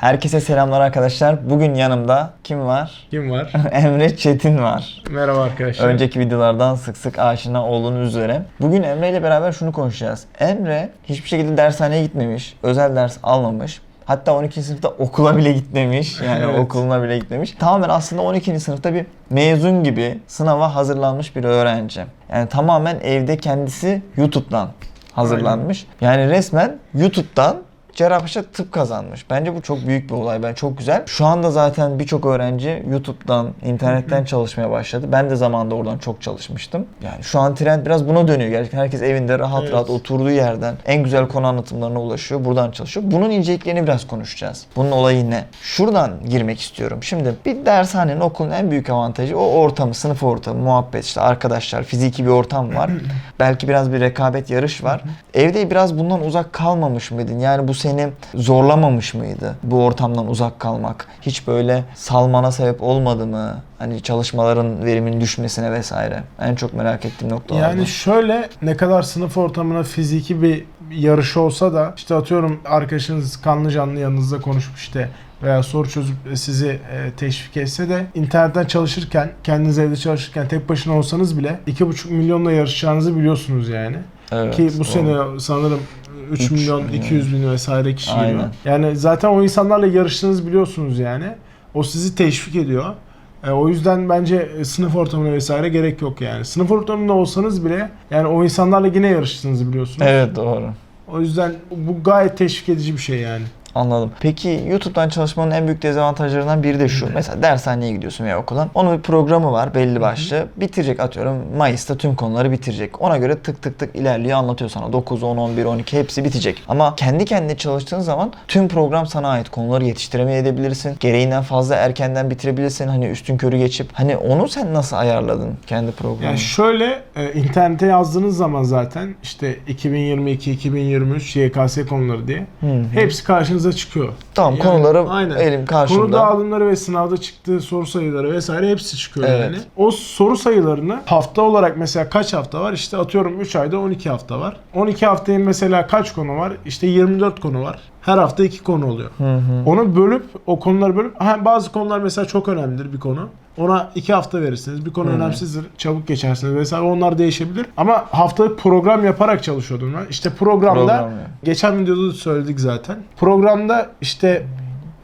Herkese selamlar arkadaşlar. Bugün yanımda kim var? Kim var? Emre Çetin var. Merhaba arkadaşlar. Önceki videolardan sık sık aşina olduğunuz üzere. Bugün Emre ile beraber şunu konuşacağız. Emre hiçbir şekilde dershaneye gitmemiş, özel ders almamış. Hatta 12. sınıfta okula bile gitmemiş. Yani Evet. okuluna bile gitmemiş. Tamamen aslında 12. sınıfta bir mezun gibi sınava hazırlanmış bir öğrenci. Yani tamamen evde kendisi YouTube'dan hazırlanmış. Yani resmen YouTube'dan Cerrahpaşa tıp kazanmış. Bence bu çok büyük bir olay. Ben çok güzel. Şu anda zaten birçok öğrenci YouTube'dan, internetten çalışmaya başladı. Ben de zamanında oradan çok çalışmıştım. Yani şu an trend biraz buna dönüyor. Gerçekten herkes evinde rahat Evet. rahat oturduğu yerden en güzel konu anlatımlarına ulaşıyor. Buradan çalışıyor. Bunun inceliklerini biraz konuşacağız. Bunun olayı ne? Şuradan girmek istiyorum. Şimdi bir dershanenin okulun en büyük avantajı o ortamı, sınıf ortamı, muhabbet, işte arkadaşlar, fiziki bir ortam var. Belki biraz bir rekabet yarış var. Evde biraz bundan uzak kalmamış mıydın? Yani bu seni zorlamamış mıydı? Bu ortamdan uzak kalmak. Hiç böyle salmana sebep olmadı mı? Hani çalışmaların veriminin düşmesine vesaire. En çok merak ettiğim noktalar Yani şöyle ne kadar sınıf ortamına fiziki bir yarış olsa da işte atıyorum arkadaşınız kanlı canlı yanınızda konuşup işte veya soru çözüp sizi e, teşvik etse de internetten çalışırken kendiniz evde çalışırken tek başına olsanız bile 2,5 milyonla yarışacağınızı biliyorsunuz yani. Evet, Ki bu sene sanırım 3 Üç milyon milyon. 200 bin vesaire kişi giriyor. Aynen. Yani zaten o insanlarla yarıştığınızı biliyorsunuz yani. O sizi teşvik ediyor. E, o yüzden bence e, sınıf ortamına vesaire gerek yok yani. Sınıf ortamında olsanız bile yani o insanlarla yine yarıştığınızı biliyorsunuz. Evet doğru. O yüzden bu gayet teşvik edici bir şey yani. Anladım. Peki YouTube'dan çalışmanın en büyük dezavantajlarından biri de şu. Mesela dershaneye gidiyorsun veya okula. Onun bir programı var belli başlı. Bitirecek atıyorum. Mayıs'ta tüm konuları bitirecek. Ona göre tık tık tık ilerliyor anlatıyor sana. 9, 10, 11, 12 hepsi bitecek. Ama kendi kendine çalıştığın zaman tüm program sana ait. Konuları yetiştiremeyebilirsin. Gereğinden fazla erkenden bitirebilirsin. Hani üstün körü geçip. Hani onu sen nasıl ayarladın kendi programını? Yani şöyle e, internete yazdığınız zaman zaten işte 2022, 2023 YKS konuları diye Hı hı. hepsi karşınıza çıkıyor. Tamam Yani, konuları aynen. elim karşımda. Konu dağılımları ve sınavda çıktığı soru sayıları vesaire hepsi çıkıyor Evet. yani. O soru sayılarını hafta olarak mesela kaç hafta var? İşte atıyorum 3 ayda 12 hafta var. 12 haftaya mesela kaç konu var? İşte 24 konu var. Her hafta 2 konu oluyor. Hı hı. Onu bölüp o konuları bölüp ha, bazı konular mesela çok önemlidir bir konu. Ona 2 hafta verirsiniz. Bir konu hı. önemsizdir. Çabuk geçersiniz vesaire. Onlar değişebilir. Ama haftalık program yaparak çalışıyordum ben. İşte programda Program ya. geçen videoda da söyledik zaten. Programda işte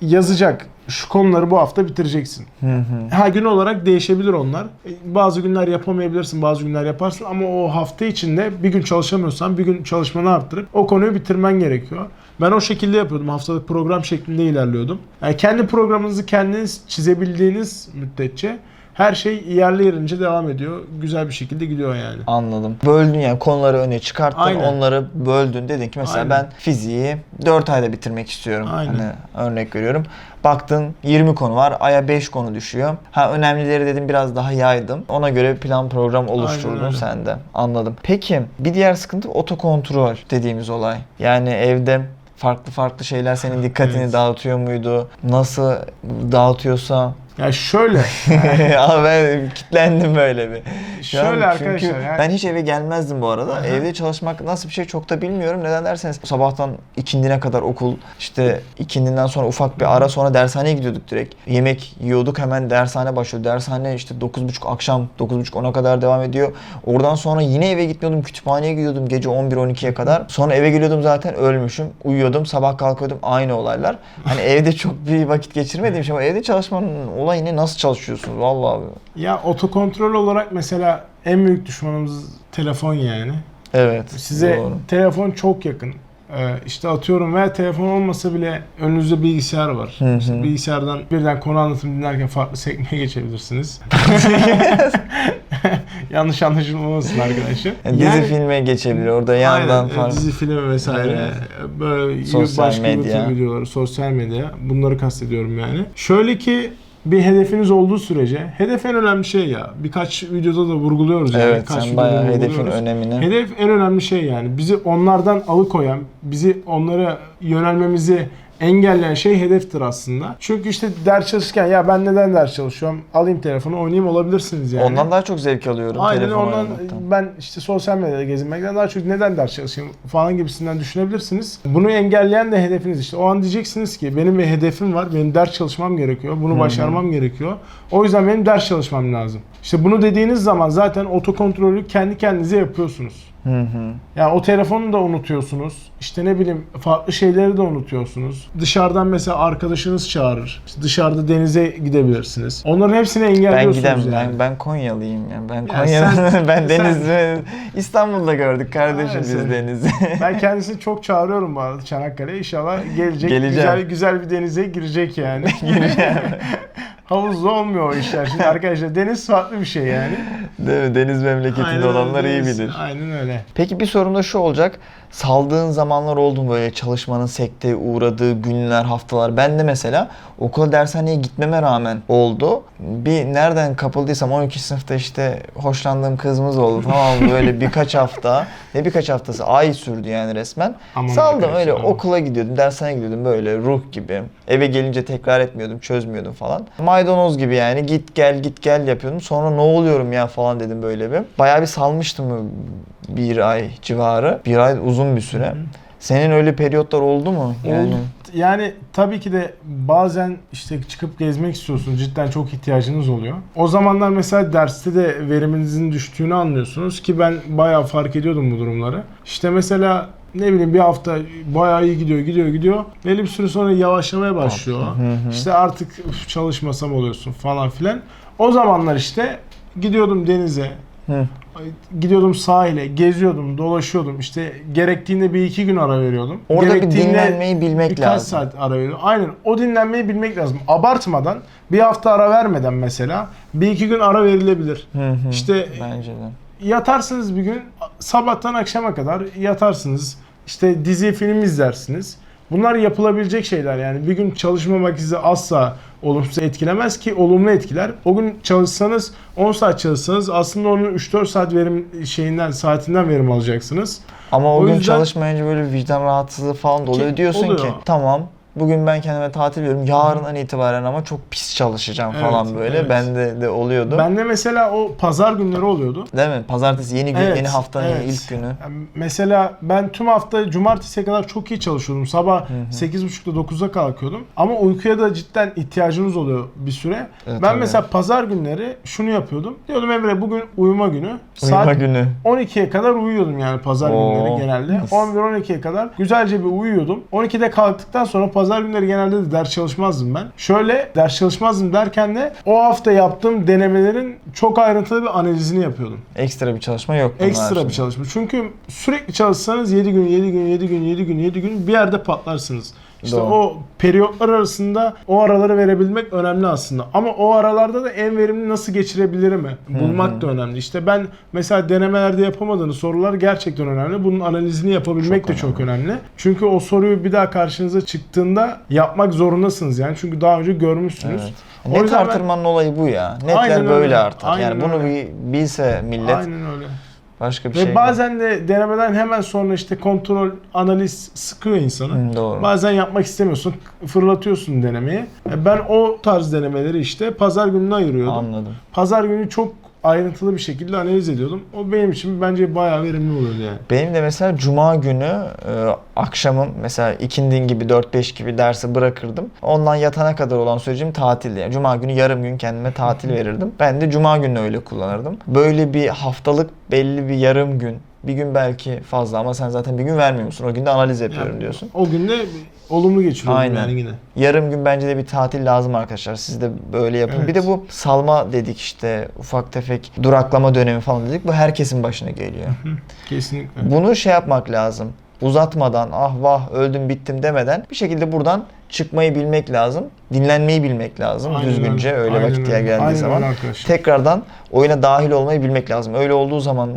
yazacak şu konuları bu hafta bitireceksin. Hı hı. Her gün olarak değişebilir onlar. E, Bazı günler yapamayabilirsin, bazı günler yaparsın ama o hafta içinde bir gün çalışamıyorsan bir gün çalışmanı arttırıp o konuyu bitirmen gerekiyor. Ben o şekilde yapıyordum. Haftalık program şeklinde ilerliyordum. Yani kendi programınızı kendiniz çizebildiğiniz müddetçe her şey yerli yerince devam ediyor. Güzel bir şekilde gidiyor yani. Anladım. Böldün yani konuları öne çıkarttın, Aynen. onları böldün. Dedin ki mesela Aynen. ben fiziği 4 ayda bitirmek istiyorum. Aynen. Hani örnek veriyorum. Baktın 20 konu var, aya 5 konu düşüyor. Ha önemlileri dedim biraz daha yaydım. Ona göre plan program oluşturdun sen de. Anladım. Peki bir diğer sıkıntı otokontrol dediğimiz olay. Yani evde farklı farklı şeyler senin dikkatini Evet. dağıtıyor muydu? Nasıl dağıtıyorsa Ya şöyle Abi ben kitlendim böyle bir. Şu Şöyle arkadaşlar, yani- ben hiç eve gelmezdim bu arada. Aha. Evde çalışmak nasıl bir şey çok da bilmiyorum. Neden derseniz sabahtan ikindine kadar okul işte ikindinden sonra ufak bir ara sonra dershaneye gidiyorduk direkt. Yemek yiyorduk hemen dershane başlıyor. Dershane işte 9.30 akşam 9.30 10'a kadar devam ediyor. Oradan sonra yine eve gitmiyordum. Kütüphaneye gidiyordum gece 11-12'ye kadar. Sonra eve geliyordum zaten ölmüşüm. Uyuyordum sabah kalkıyordum aynı olaylar. Hani evde çok bir vakit geçirmediğim şey ama evde çalışmanın olayı ne? Nasıl çalışıyorsunuz? Vallahi abi. ya otokontrol olarak mesela en büyük düşmanımız telefon yani. Evet. Size doğru. telefon çok yakın. Ee, işte atıyorum veya telefon olmasa bile önünüzde bilgisayar var. Hı hı. İşte bilgisayardan birden konu anlatım dinlerken farklı sekmeye geçebilirsiniz. Yanlış anlaşılmasın arkadaşlar. Yani dizi filme geçebilir orada yandan Aynen, falan. dizi film vesaire böyle Sosyal başka medya. YouTube videoları, sosyal medya bunları kastediyorum yani. Şöyle ki bir hedefiniz olduğu sürece hedef en önemli şey ya. Birkaç videoda da vurguluyoruz yani. Evet Birkaç sen bayağı hedefin önemini. Hedef en önemli şey yani. Bizi onlardan alıkoyan, bizi onlara yönelmemizi engelleyen şey hedeftir aslında. Çünkü işte ders çalışırken ya ben neden ders çalışıyorum? Alayım telefonu oynayayım olabilirsiniz yani. Ondan daha çok zevk alıyorum. Aynen telefon ondan oynamaktan. ben işte sosyal medyada gezinmekten daha çok neden ders çalışayım falan gibisinden düşünebilirsiniz. Bunu engelleyen de hedefiniz işte. O an diyeceksiniz ki benim bir hedefim var. Benim ders çalışmam gerekiyor. Bunu başarmam gerekiyor. O yüzden benim ders çalışmam lazım. İşte bunu dediğiniz zaman zaten otokontrolü kendi kendinize yapıyorsunuz. Hı hı. Yani o telefonu da unutuyorsunuz. İşte ne bileyim farklı şeyleri de unutuyorsunuz. Dışarıdan mesela arkadaşınız çağırır. İşte dışarıda denize gidebilirsiniz. Onların hepsini Ben engelliyorsunuz gidem yani. ben ben Konyalıyım yani. Ben Ya Konya sen- ben sen- deniz İstanbul'da gördük kardeşim biz sen. denizi. Ben kendisini çok çağırıyorum bu arada Çanakkale'ye. İnşallah gelecek. Geleceğim. Güzel güzel bir denize girecek yani. Havuzlu olmuyor o işler. Şimdi arkadaşlar deniz farklı bir şey yani. Değil mi? Deniz memleketinde Aynen öyle, olanlar iyi deniz. bilir. Aynen öyle. Peki bir sorum da şu olacak. Saldığın zamanlar oldu mu böyle çalışmanın sekteye uğradığı günler, haftalar? Ben de mesela okula dershaneye gitmeme rağmen oldu. Bir nereden kapıldıysam 12 sınıfta işte hoşlandığım kızımız oldu tamam mı? Böyle birkaç hafta ne birkaç haftası ay sürdü yani resmen. Aman Saldım öyle aman. okula gidiyordum, dershaneye gidiyordum böyle ruh gibi. Eve gelince tekrar etmiyordum, çözmüyordum falan. Maydanoz gibi yani git gel git gel yapıyordum. Sonra ne oluyorum ya falan dedim böyle bir. Bayağı bir salmıştım bir ay civarı. Bir ay uzun bir süre. Senin öyle periyotlar oldu mu? Yani. Yani tabii ki de bazen işte çıkıp gezmek istiyorsunuz. Cidden çok ihtiyacınız oluyor. O zamanlar mesela derste de veriminizin düştüğünü anlıyorsunuz ki ben bayağı fark ediyordum bu durumları. İşte mesela ne bileyim bir hafta bayağı iyi gidiyor, gidiyor, gidiyor. Belli bir süre sonra yavaşlamaya başlıyor. İşte artık "Üf, çalışmasam oluyorsun falan filan. O zamanlar işte gidiyordum denize, Hı. Gidiyordum sahile, geziyordum, dolaşıyordum. İşte gerektiğinde bir iki gün ara veriyordum. Orada bir dinlenmeyi bilmek birkaç lazım. saat ara veriyordum. Aynen o dinlenmeyi bilmek lazım. Abartmadan bir hafta ara vermeden mesela bir iki gün ara verilebilir. Hı hı. İşte Bence de. yatarsınız bir gün sabahtan akşama kadar yatarsınız. İşte dizi film izlersiniz. Bunlar yapılabilecek şeyler yani. Bir gün çalışmamak sizi asla olumsuz etkilemez ki olumlu etkiler. O gün çalışsanız 10 saat çalışsanız aslında onun 3-4 saat verim şeyinden saatinden verim alacaksınız. Ama o, O gün yüzden- çalışmayınca böyle vicdan rahatsızlığı falan da oluyor. Ki- Diyorsun oluyor. ki tamam bugün ben kendime tatil veriyorum. Yarından itibaren ama çok pis çalışacağım Evet, falan böyle. evet. Bende de oluyordu. Bende mesela o pazar günleri oluyordu. Değil mi? Pazartesi yeni gün, Evet, yeni haftanın evet. ilk günü. Yani Mesela ben tüm hafta cumartesiye kadar çok iyi çalışıyordum. Sabah 8.30'da 9'da kalkıyordum. Ama uykuya da cidden ihtiyacınız oluyor bir süre. Evet, ben tabii. mesela pazar günleri şunu yapıyordum. Diyordum Emre bugün uyuma günü. Uyuma Saat günü. 12'ye kadar uyuyordum yani pazar Oo, günleri genelde. mis. 11-12'ye kadar güzelce bir uyuyordum. 12'de kalktıktan sonra pazar günleri genelde de ders çalışmazdım ben. Şöyle ders çalışmazdım derken de o hafta yaptığım denemelerin çok ayrıntılı bir analizini yapıyordum. Ekstra bir çalışma yok. Ekstra bir çalışma. Çünkü sürekli çalışsanız 7 gün, 7 gün, 7 gün, 7 gün, 7 gün bir yerde patlarsınız. İşte Doğru. o periyotlar arasında o araları verebilmek önemli aslında. Ama o aralarda da en verimli nasıl geçirebilirimi bulmak da önemli. İşte ben mesela denemelerde yapamadığınız sorular gerçekten önemli. Bunun analizini yapabilmek Çok de çok önemli. Çünkü o soruyu bir daha karşınıza çıktığında yapmak zorundasınız yani. Çünkü daha önce görmüşsünüz. Evet. Net yüzden ben- artırmanın olayı bu ya. Netler Aynen böyle öyle. artar. Aynen yani bunu öyle. bilse millet Aynen öyle. Başka bir Ve şey değil. bazen de denemeden hemen sonra işte kontrol, analiz sıkıyor insanı. Hı, doğru. Bazen yapmak istemiyorsun, fırlatıyorsun denemeyi. E, Ben o tarz denemeleri işte pazar gününe ayırıyordum. Anladım. Pazar günü çok ayrıntılı bir şekilde analiz ediyordum. O benim için bence bayağı verimli oluyordu yani. Benim de mesela cuma günü e, akşamım mesela ikindin gibi 4-5 gibi dersi bırakırdım. Ondan yatana kadar olan sürecim tatildi. Yani cuma günü yarım gün kendime tatil verirdim. Ben de cuma günü öyle kullanırdım. Böyle bir haftalık belli bir yarım gün bir gün belki fazla ama sen zaten bir gün vermiyor musun? O günde analiz yapıyorum Yani diyorsun. O günde olumlu geçiriyordum Aynen. yani yine. Yarım gün bence de bir tatil lazım arkadaşlar. Siz de böyle yapın. Evet. Bir de bu salma dedik işte ufak tefek duraklama dönemi falan dedik. Bu herkesin başına geliyor. Kesinlikle. Bunu şey yapmak lazım. Uzatmadan ah vah öldüm bittim demeden bir şekilde buradan çıkmayı bilmek lazım. Dinlenmeyi bilmek lazım Aynen düzgünce öyle. öyle Aynen vakitler öyle. geldiği Aynen zaman. öyle arkadaşlar. Tekrardan oyuna dahil olmayı bilmek lazım. Öyle olduğu zaman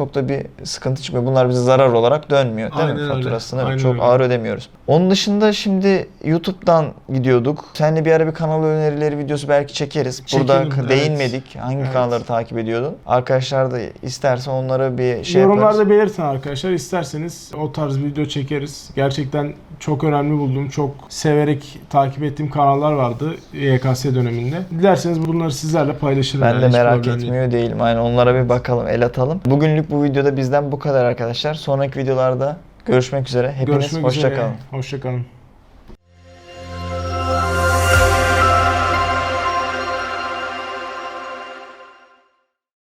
çok da bir sıkıntı çıkmıyor. Bunlar bize zarar olarak dönmüyor değil mi? Aynen öyle. Faturasını Aynen çok öyle. ağır ödemiyoruz. Onun dışında şimdi YouTube'dan gidiyorduk. Seninle bir ara bir kanal önerileri videosu belki çekeriz. Burada Çekelim, evet. değinmedik. Hangi Evet. kanalları takip ediyordun? Arkadaşlar da isterse onlara bir şey Yorumlarda yaparız. belirtin arkadaşlar. İsterseniz o tarz video çekeriz. Gerçekten çok önemli bulduğum, çok severek takip ettiğim kanallar vardı YKS döneminde. Dilerseniz bunları sizlerle paylaşırım. Ben yani, de merak problem değil. etmiyor değilim. Aynen onlara bir bakalım, el atalım. Bugünlük bu videoda bizden bu kadar arkadaşlar. Sonraki videolarda görüşmek üzere. Hepiniz Görüşmek hoşça